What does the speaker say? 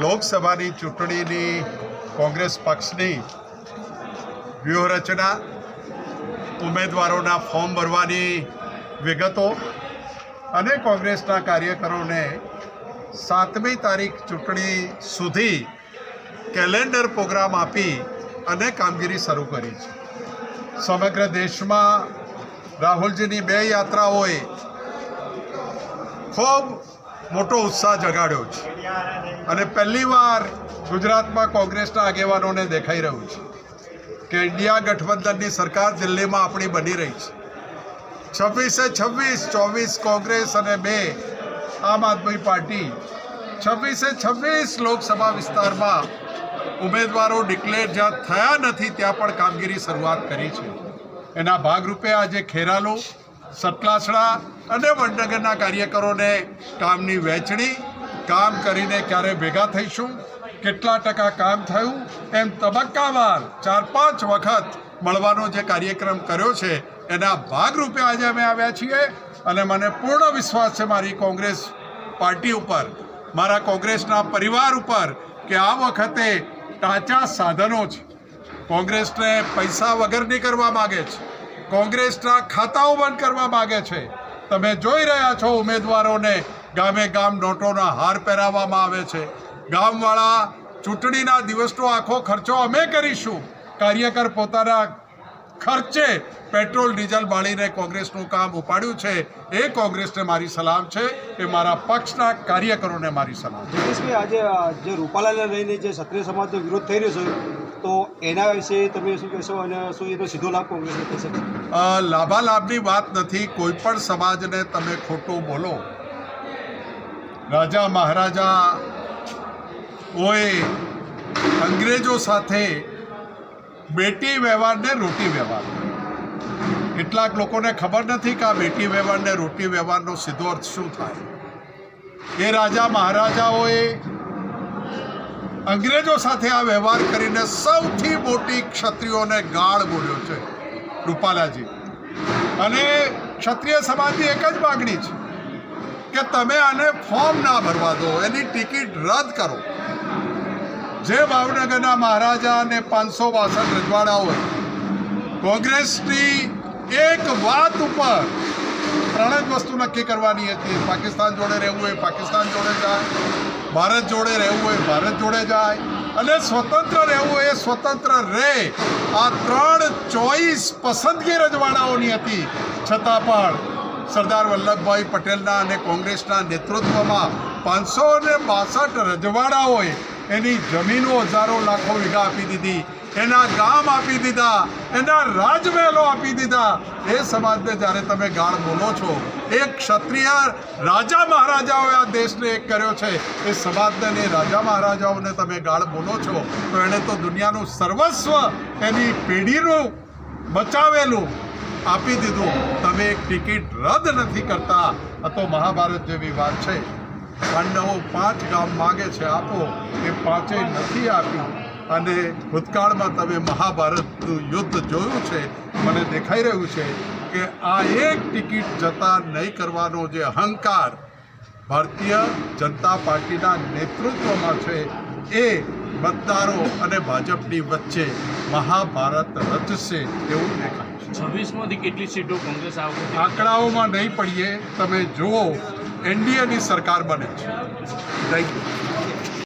લોકસભાની ચૂંટણીની કોંગ્રેસ પક્ષની વ્યૂહરચના, ઉમેદવારોના ફોર્મ ભરવાની વિગતો અને કોંગ્રેસના કાર્યકરોને સાતમી તારીખ ચૂંટણી સુધી કેલેન્ડર પ્રોગ્રામ આપી અને કામગીરી શરૂ કરી છે. સમગ્ર દેશમાં રાહુલજીની બે યાત્રાઓએ ખૂબ મોટો ઉત્સાહ જગાડ્યો છે. અને પહેલીવાર ગુજરાતમાં કોંગ્રેસના આગેવાનોને દેખાઈ રહ્યું છે કે ઇન્ડિયા ગઠબંધનની સરકાર દિલ્હીમાં આપણી બની રહી છે. છવ્વીસે છવ્વીસ, ચોવીસ કોંગ્રેસ અને બે આમ આદમી પાર્ટી છવ્વીસે છવ્વીસ લોકસભા વિસ્તારમાં ઉમેદવારો ડિક્લેર જ્યાં થયા નથી ત્યાં પણ કામગીરી શરૂઆત કરી છે. એના ભાગરૂપે આજે ખેરાલુ સતલાસણા અને વડનગરના કાર્યકરોને કામની વહેંચણી, કામ કરીને ક્યારે ભેગા થઈશું, કેટલા ટકા કામ થયું, એમ તબક્કાવાર ચાર પાંચ વખત મળવાનો જે કાર્યક્રમ કર્યો છે, એના ભાગરૂપે આજે અમે આવ્યા છીએ અને મને પૂર્ણ વિશ્વાસ છે મારી કોંગ્રેસ પાર્ટી ઉપર, મારા કોંગ્રેસના પરિવાર ઉપર કે આ વખતે ટાંચા સાધનો છે કોંગ્રેસને પૈસા વગરની કરવા માગે છે. કોંગ્રેસના ખાતાઓ બંધ કરવા માગે છે. તમે જોઈ રહ્યા છો ઉમેદવારોને ગામે ગામ નોટોના હાર પહેરાવવામાં આવે છે. ગામવાળા ચૂંટણીના દિવસનો આખો ખર્ચો અમે કરીશું. કાર્યકર પોતાના ખર્ચે પેટ્રોલ ડીઝલ બાળીને કોંગ્રેસનું કામ ઉપાડ્યું છે. એ કોંગ્રેસને મારી સલામ છે. એ મારા પક્ષના કાર્યકરોને મારી સલામ છે. જગદીશભાઈ આજે જે રૂપાલાને લઈને જે ક્ષત્રિય સમાજનો વિરોધ થઈ રહ્યો છે તો એના વિશે તમે શું કહેશો અને શું એનો સીધો લાભ કોંગ્રેસને થશે? લાભાલાભની વાત નથી. કોઈ પણ સમાજને તમે ખોટું બોલો. રાજા મહારાજા ઓએ અંગ્રેજો સાથે બેટી વ્યવહારને રોટી વ્યવહાર. કેટલાક લોકોને ખબર નથી કે આ બેટી વ્યવહાર ને રોટી વ્યવહારનો સીધો અર્થ શું થાય. એ રાજા મહારાજાઓએ અંગ્રેજો સાથે આ વ્યવહાર કરીને સૌથી મોટી ક્ષત્રિયોને ગાળ બોલ્યો છે, રૂપાલાજી. અને ક્ષત્રિય સમાજની એક જ માગણી છે કે તમે આને ફોર્મ ના ભરવા દો, એની ટિકિટ રદ કરો. જે ભાવનગરના મહારાજા અને પાંચસો બાસઠ રજવાડાઓ કોંગ્રેસની એક વાત ઉપર ત્રણ જ વસ્તુ નક્કી કરવાની હતી. પાકિસ્તાન જોડે રહેવું હોય, પાકિસ્તાન જોડે જાય. ભારત જોડે રહેવું હોય, ભારત જોડે જાય. અને સ્વતંત્ર રહેવું એ સ્વતંત્ર રહે. આ ત્રણ ચોઈસ પસંદગી રજવાડાઓની હતી. છતાં પણ સરદાર વલ્લભભાઈ પટેલના અને કોંગ્રેસના નેતૃત્વમાં પાંચસો ને બાસઠ રજવાડાઓએ એની જમીનો હજારો લાખો વીઘા આપી દીધી, એના ગામ આપી દીધા, એના રાજમહેલો આપી દીધા. એ સમાજને જ્યારે તમે ગાળ બોલો છો એ ક્ષત્રિય રાજા મહારાજાઓએ આ દેશને એક કર્યો છે. એ સમાજને અને રાજા મહારાજાઓને તમે ગાળ બોલો છો, તો એણે તો દુનિયાનું સર્વસ્વ એની પેઢીનું બચાવેલું આપી દીધું. તમે એક ટિકિટ રદ નથી કરતા. આ તો મહાભારત જેવી વાત છે. પાંડવો પાંચ ગામ માગે છે આપો એ પાંચેય નથી આપ્યું અને ભૂતકાળમાં તમે મહાભારતનું યુદ્ધ જોયું છે, મને દેખાઈ રહ્યું છે કે આ એક ટિકિટ જતા નહીં કરવાનો જે અહંકાર ભારતીય જનતા પાર્ટીના નેતૃત્વમાં છે, એ મતદારો અને ભાજપની વચ્ચે મહાભારત રચશે એવું દેખાય છે. છવ્વીસમાંથી કેટલી સીટો કોંગ્રેસ આવશે? આંકડાઓમાં નહીં પડીએ. તમે જુઓ એનડીએની સરકાર બને છે. Thank you